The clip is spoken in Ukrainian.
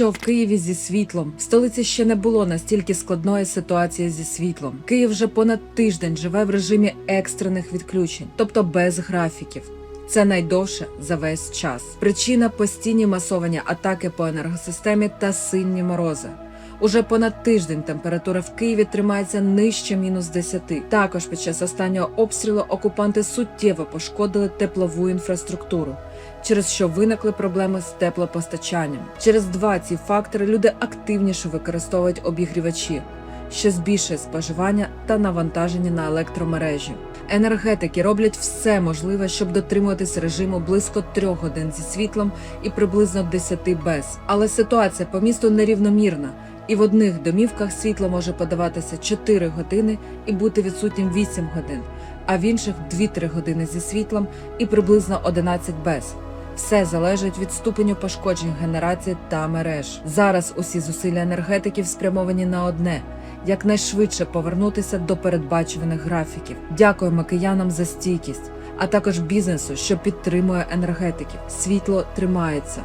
що в Києві зі світлом в столиці ще не було настільки складної ситуації зі світлом. Київ вже понад тиждень живе в режимі екстрених відключень, тобто без графіків. Це найдовше за весь час. Причина постійні масовані атаки по енергосистемі та сильні морози. Уже понад тиждень температура в Києві тримається нижче мінус 10. Також під час останнього обстрілу окупанти суттєво пошкодили теплову інфраструктуру, через що виникли проблеми з теплопостачанням. Через два ці фактори люди активніше використовують обігрівачі, що збільшує споживання та навантаження на електромережі. Енергетики роблять все можливе, щоб дотримуватись режиму близько трьох годин зі світлом і приблизно 10 без. Але ситуація по місту нерівномірна. І в одних домівках світло може подаватися 4 години і бути відсутнім 8 годин, а в інших 2-3 години зі світлом і приблизно 11 без. Все залежить від ступеню пошкоджень генерації та мереж. Зараз усі зусилля енергетиків спрямовані на одне якнайшвидше повернутися до передбачуваних графіків. Дякуємо киянам за стійкість, а також бізнесу, що підтримує енергетиків. Світло тримається.